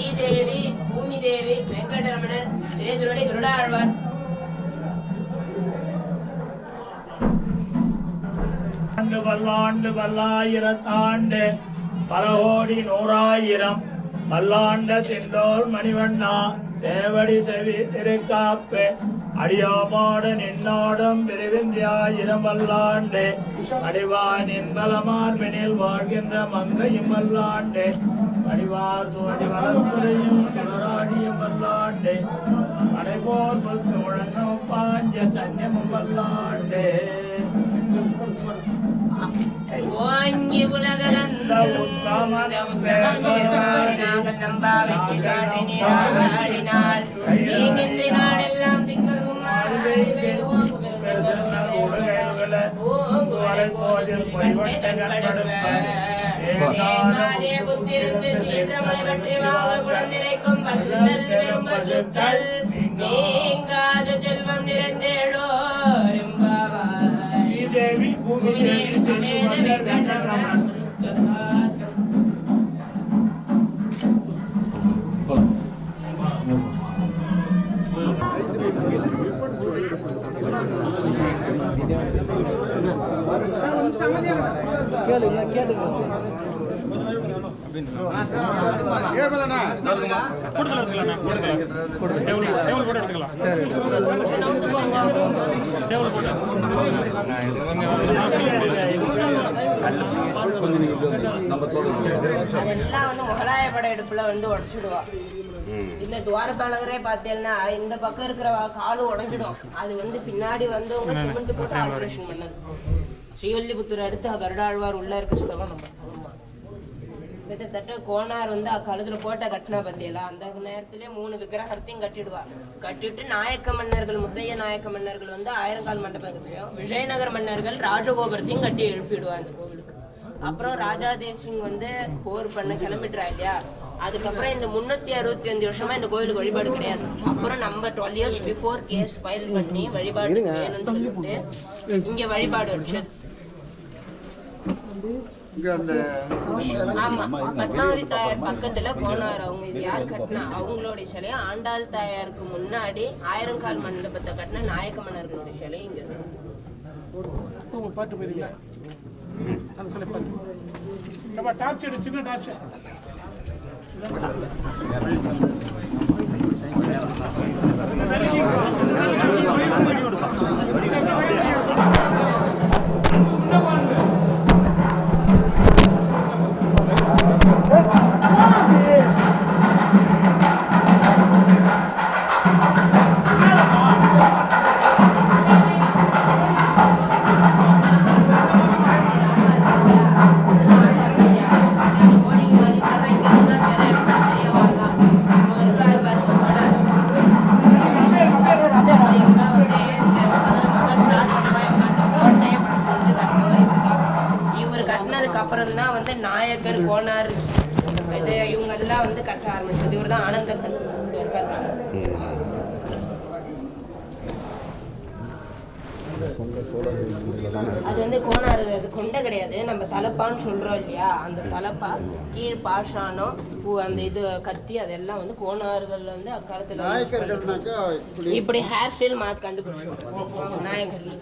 மங்களம் ஸ்ரீதேவி பூமிதேவி வெங்கடரமணர் இளைஞருடைய கருடாழ்வார் ஆண்டு பல்லாண்டு பல்லாயிரத்தாண்டு பல கோடி நூறாயிரம் பல்லாண்ட திண்டோர் மணிவண்ணா தேவடி செவி திருக்காப்பு அடியோமோடு நின்னோடும் பிரிவிந்தியாயிரம் வல்லாண்டு அடிவானின் பலமார்பினில் வாழ்கின்ற மங்கையும் வல்லாண்டு அடிவார் துவடி வளர்த்துறையும் சுடராடியும் வல்லாண்டு அடைபோர் பத்து முழங்கும் பாஞ்ச சன்யமும் வல்லாண்டு ஓங்கி நாங்கள் சாட்டி நீங்கின்றி நாடெல்லாம் ஏங்காதே புத்திருந்து சீற்றமலை பற்றி வாழ குடம் நிறைக்கும் வல்லல் பெரும் பசுக்கள் நீங்காத செல்வம் நிறைந்தேடோ எம்பாவாய் தேவி பூமிதேவி சமேத வெங்கடரமண அதெல்லாம் வந்து முகலாய படையெடுப்புல வந்து உடைச்சிடுவா இந்த துவாரபாலகரே பார்த்தேன்னா இந்த பக்கம் இருக்கிற காலு உடஞ்சிடும். அது வந்து பின்னாடி வந்து சிமெண்ட் போட்டு ஆபரேஷன் பண்ணது. ஸ்ரீவல்லிபுத்தூர் அடுத்து கருடாழ்வார் உள்ள இருக்க ஸ்தலம் நம்ம ஸ்தலம். கிட்டத்தட்ட கோனார் வந்து அக்காலத்துல கோட்டை கட்டினா பத்தியெல்லாம் அந்த நேரத்திலே மூணு விக்கிரகத்தையும் கட்டிடுவா. கட்டிட்டு நாயக்க மன்னர்கள் முத்தைய நாயக்க மன்னர்கள் வந்து ஆயிரங்கால் மண்டபத்தையும் விஜயநகர் மன்னர்கள் ராஜகோபுரத்தையும் கட்டி எழுப்பிடுவா இந்த கோவிலுக்கு. அப்புறம் ராஜா தேசிங் வந்து போர் பண்ண கிளம்பிட்டுறா இல்லையா? அதுக்கப்புறம் இந்த முன்னூத்தி அறுபத்தி அஞ்சு வருஷமா இந்த கோயிலுக்கு வழிபாடு கிடையாது. அப்புறம் நம்ம twelve years before case file பண்ணி வழிபாடு வேணும்னு சொல்லிட்டு இங்க வழிபாடு அந்த ஆமா பத்மாவதி தாயார் பக்கத்துல கோனார் அவங்க இது யார் கட்டினா? அவங்களுடைய சிலை ஆண்டாள் தாயாருக்கு முன்னாடி ஆயிரங்கால் மண்டபத்தை கட்டின நாயக்க மன்னர்களுடைய சிலை இங்க இருக்கு. பாட்டு போயிருங்க அந்த சிலை பாட்டு. நம்ம டார்ச் எடு சின்ன டார்ச் இவர் சோனார் இது இவங்க எல்லாம் வந்து கட்ட ஆரம்பிச்சது. இவர் தான் ஆனந்தகன் அது வந்து கோனார் அது கொண்டை கிடையாது. நம்ம தலப்பான்னு சொல்றோம் இல்லையா? அந்த தலப்பா கீழ் பாஷானம் பூ அந்த இது கத்தி அதெல்லாம் வந்து கோனார்கள் வந்து அக்காலத்துல இப்படி ஹேர் ஸ்டைல் மாத்தி கண்டுபிடிச்சோம் நாயக்கர்கள்.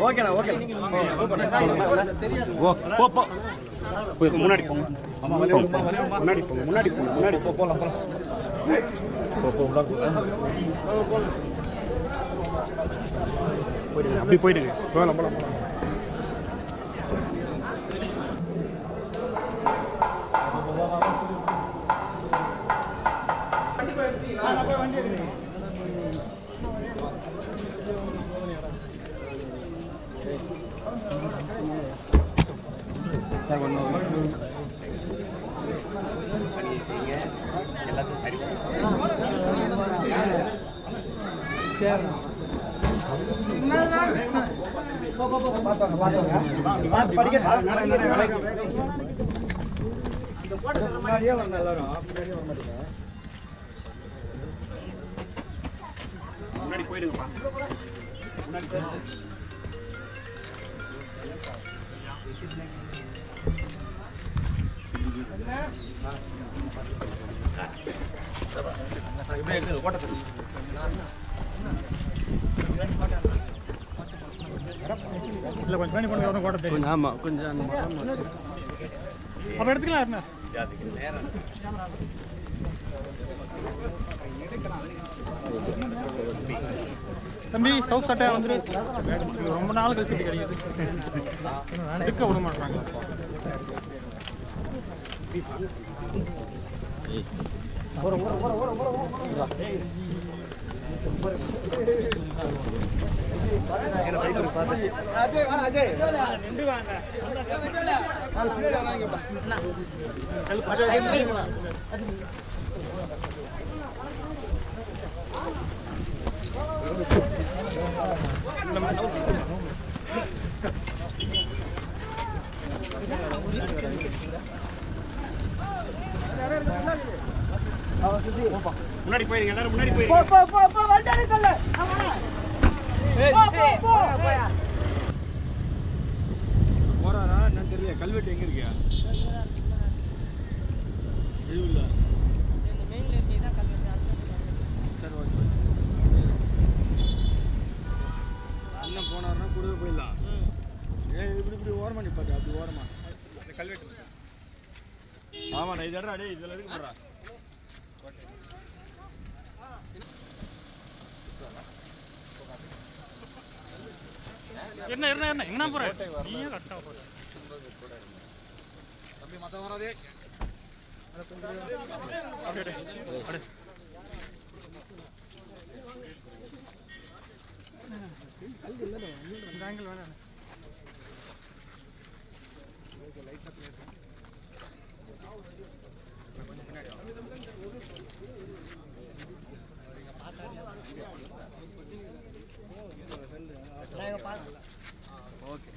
ஓகேண்ணா ஓகே போ போ போய் முன்னாடி போங்க முன்னாடி போங்க முன்னாடி போங்க முன்னாடி போ போலாம் போலாம் போ போ உள்ள போ. போயிடுங்க அப்படி போயிடுங்க போகலாம் போகலாம் போகலாம் சார் ஒன்று எல்லாத்தையும் சரி முன்னாடி போயிடுங்கப்பா முன்னாடி போயிடுங்க இல்லை கொஞ்சம் பண்ணி பண்ணி கோட்டை தெரியும் ஆமாம் கொஞ்சம் அப்போ எடுத்துக்கலாம் என்ன தம்பி சவுத் சட்டை வந்துரு இது ரொம்ப நாள் கழிச்சு கிடைக்குது. இருக்க விட மாட்டாங்க. முன்னாடி போயிருங்க எல்லாரும் முன்னாடி போயிருங்க. போறாரா என்னன்னு தெரியல கல்வெட்டு எங்க இருக்கியா இல்ல அண்ணன் போனாருன்னா கூடவே போயிடலாம் ஏன் இப்படி இப்படி ஓரமா நிப்பாட்டு அப்படி ஓரமா அந்த கல்வெட்டு ஆமாண்ணா இது இடா டேய் இதுல இருக்கு போடுறா? என்ன என்ன என்ன? எங்கனா போற. நீயே கரெக்டாக போற தம்பி மத்த வராதே அப்படியே அப்படியே இந்த ஆங்கிள் வேணாம். ஓகே.